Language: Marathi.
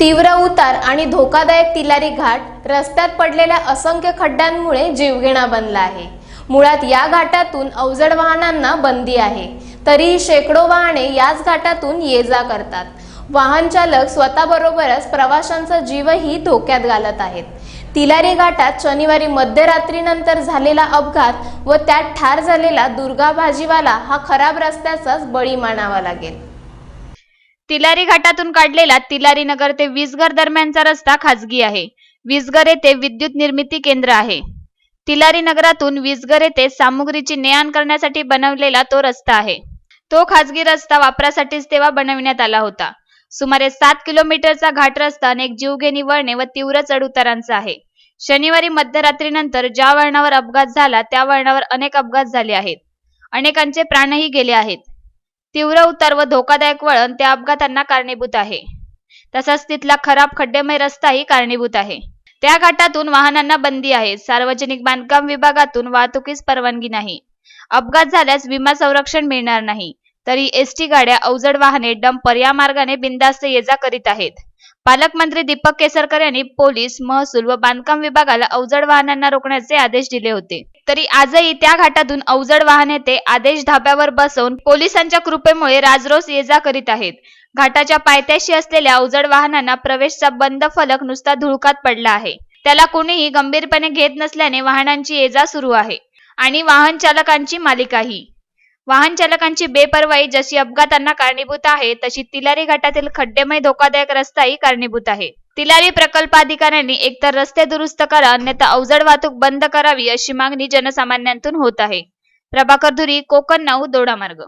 तीव्र उतार आणि धोकादायक तिलारी घाट रस्त्यात पडलेल्या असंख्य खड्ड्यांमुळे जीवघेणा बनला आहे. मुळात या घाटातून अवजड वाहनांना बंदी आहे. तरीही शेकडो वाहने याच घाटातून ये जा करतात. वाहन चालक स्वतःबरोबरच प्रवाशांचा जीवही धोक्यात घालत आहेत. तिलारी घाटात शनिवारी मध्यरात्रीनंतर झालेला अपघात व त्यात ठार झालेला दुर्गा भाजीवाला हा खराब रस्त्याचाच बळी मानावा लागेल. तिलारी घाटातून काढलेला तिलारी नगर ते वीसघर दरम्यानचा रस्ता खाजगी आहे. वीसघर येथे विद्युत निर्मिती केंद्र आहे. तिलारी नगरातून वीसघर येथे सामुग्रीची ने आण करण्यासाठी बनवलेला तो रस्ता आहे. तो खाजगी रस्ता वापरासाठीच तेव्हा बनविण्यात आला होता. सुमारे सात किलोमीटरचा घाट रस्ता अनेक जीवघेणी वळणे व तीव्र चढउतारांचा आहे. शनिवारी मध्यरात्रीनंतर ज्या वळणावर अपघात झाला त्या वळणावर अनेक अपघात झाले आहेत. अनेकांचे प्राणही गेले आहेत. तीव्र उतार व धोकादायक वळण त्या अपघातांना कारणीभूत आहे. तसाच तिथला खराब खड्डेमय रस्ताही कारणीभूत आहे. त्या घाटातून वाहनांना बंदी आहे. सार्वजनिक बांधकाम विभागातून वाहतुकीस परवानगी नाही. अपघात झाल्यास विमा संरक्षण मिळणार नाही. तरी एसटी गाड्या अवजड वाहने डंपर या मार्गाने बिंदास्त ये जा करीत आहेत. पालकमंत्री दीपक केसरकर यांनी पोलीस महसूल व बांधकाम विभागाला अवजड वाहनांना रोखण्याचे आदेश दिले होते. तरी आजही त्या घाटातून अवजड वाहने ते आदेश धाब्यावर बसवून पोलिसांच्या कृपेमुळे राजरोस ये जा करीत आहेत. घाटाच्या पायथ्याशी असलेल्या अवजड वाहनांना प्रवेशचा बंद फलक नुसता धुळकात पडला आहे. त्याला कोणीही गंभीरपणे घेत नसल्याने वाहनांची ये जा सुरू आहे. आणि वाहन चालकांची मालिकाही. वाहन चालकांची बेपर्वाई जशी अपघातांना कारणीभूत आहे तशी तिलारी घाटातील खड्डेमय धोकादायक रस्ताही कारणीभूत आहे. तिलारी प्रकल्प अधिकाऱ्यांनी एकतर रस्ते दुरुस्त करा अन्यथा अवजड वाहतूक बंद करावी अशी मागणी जनसामान्यांतून होत आहे. प्रभाकर धुरी कोकण नऊ दोडामार्ग